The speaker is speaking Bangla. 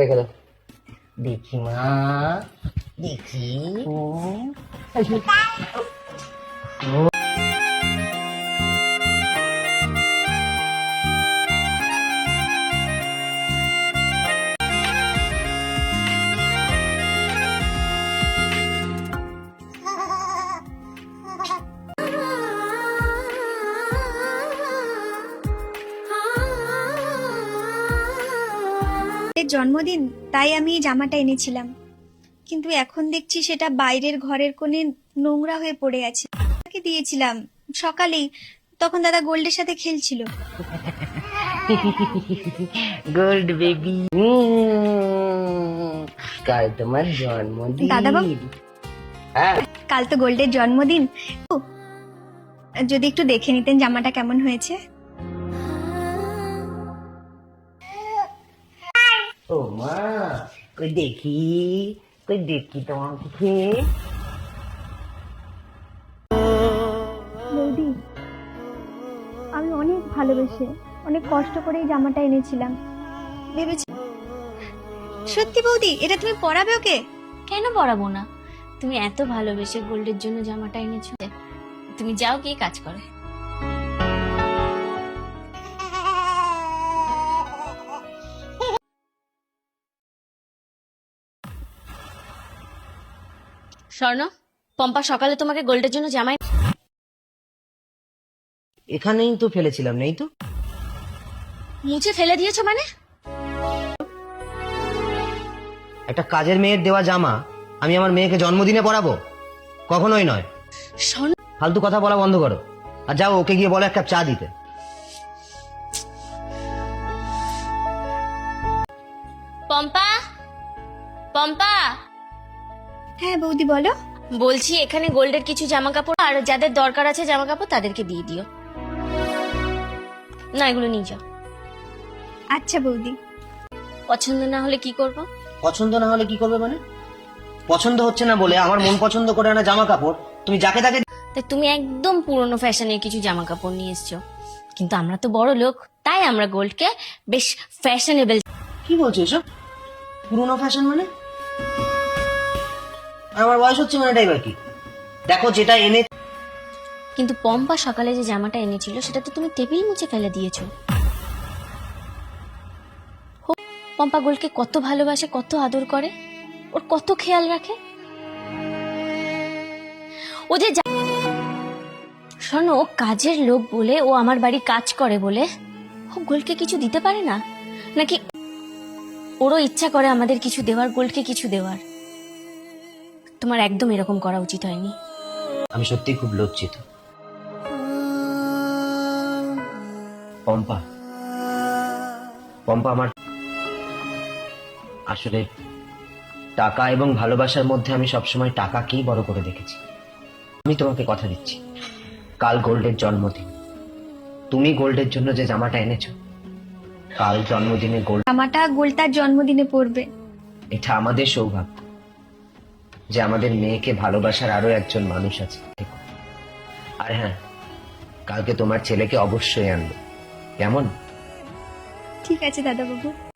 রেখে দাও। দেখি মা দেখি। এর জন্মদিন তাই আমি এই জামাটা এনেছিলাম। কিন্তু এখন দেখছি সেটা বাইরের ঘরের কোণে নোংরা হয়ে পড়ে আছে। তাকে দিয়েছিলাম সকালেই তখন দাদা গোল্ডের সাথে খেলছিল। Gold baby. কাল তোমার জন্মদিন। দাদাবাবু? হ্যাঁ। কাল তো গোল্ডের জন্মদিন। যদি একটু দেখে নিতেন জামাটা কেমন হয়েছে। ও মা কই দেখি কই দেখি তোমাকে বৌদি আমি অনেক ভালোবেসে অনেক কষ্ট করে এই জামাটা এনেছিলাম। ভেবেছি সত্যি বৌদি এটা তুমি পরাবে ওকে? কেন পরাবো না? তুমি এত ভালোবেসে গোল্ডের জন্য জামাটা এনেছো। তুমি যাও গিয়ে কাজ করে। স্বর্ণ পম্পা সকালে তোমাকে গোল্ডের জন্য জামাই এখানেই তো ফেলেছিলাম নেই তো? মুছে ফেলে দিয়েছ মানে? একটা কাজের মেয়ের দেওয়া জামা আমি আমার মেয়েকে জন্মদিনে পরাবো? কখনোই নয়। স্বর্ণ ফালতু কথা বলা বন্ধ করো। আর যাও ওকে গিয়ে বলো এক কাপ চা দিতে। পম্পা? পম্পা? হ্যাঁ বৌদি বলো। বলছি এখানে গোল্ডের কিছু জামা কাপড় আর যাদের দরকার আছে জামা কাপড় তাদেরকে দিয়ে দিও। না এগুলো নিয়ে যাও। আচ্ছা বৌদি। পছন্দ না হলে কি করব? পছন্দ না হলে কি করবে মানে? পছন্দ হচ্ছে না বলে আমার মন পছন্দ করে না জামা কাপড় তুমি যাকে তাকে তাই তুমি একদম পুরনো ফ্যাশনের কিছু জামা কাপড় নিয়ে এসছো। কিন্তু আমরা তো বড় লোক তাই আমরা গোল্ডকে বেশ ফ্যাশনেবল কি বলছো এসব? পুরনো ফ্যাশন মানে? আমার বয়স হচ্ছে মানে এটাই কি? দেখো যেটা এনে কিন্তু পম্পা সকালে যে জামাটা এনেছিল সেটা তো তুমি টেবিল মুছে ফেলে দিয়েছ। পম্পা গোল্ডকে কত ভালোবাসে, কত আদর করে, ওর কত খেয়াল রাখে। ও যে শোনো কাজের লোক বলে, ও আমার বাড়ি কাজ করে বলে, ও গোল্ডকে কিছু দিতে পারে না? নাকি ওরও ইচ্ছা করে আমাদের কিছু দেওয়ার গোল্ডকে কিছু দেওয়ার? তোমার একদম এরকম করা উচিত হয়নি। আমি সত্যি খুব লজ্জিত। পম্পা। পম্পা আমার আসলে টাকা এবং ভালোবাসার মধ্যে আমি সবসময় টাকাকেই বড় করে দেখেছি। আমি তোমাকে কথা দিচ্ছি। কাল গোল্ডের জন্মদিন। তুমি গোল্ডের জন্য যে জামাটা এনেছো কাল জন্মদিনে গোল্ড জামাটা গোল্ড তার জন্মদিনে পরবে। এটা আমাদের সৌভাগ্য। যে আমাদের মেয়েকে ভালোবাসার আরও একজন মানুষ আছে। আর হ্যাঁ কালকে তোমার ছেলেকে অবশ্যই আনবে। কেমন? ঠিক আছে দাদা বাবু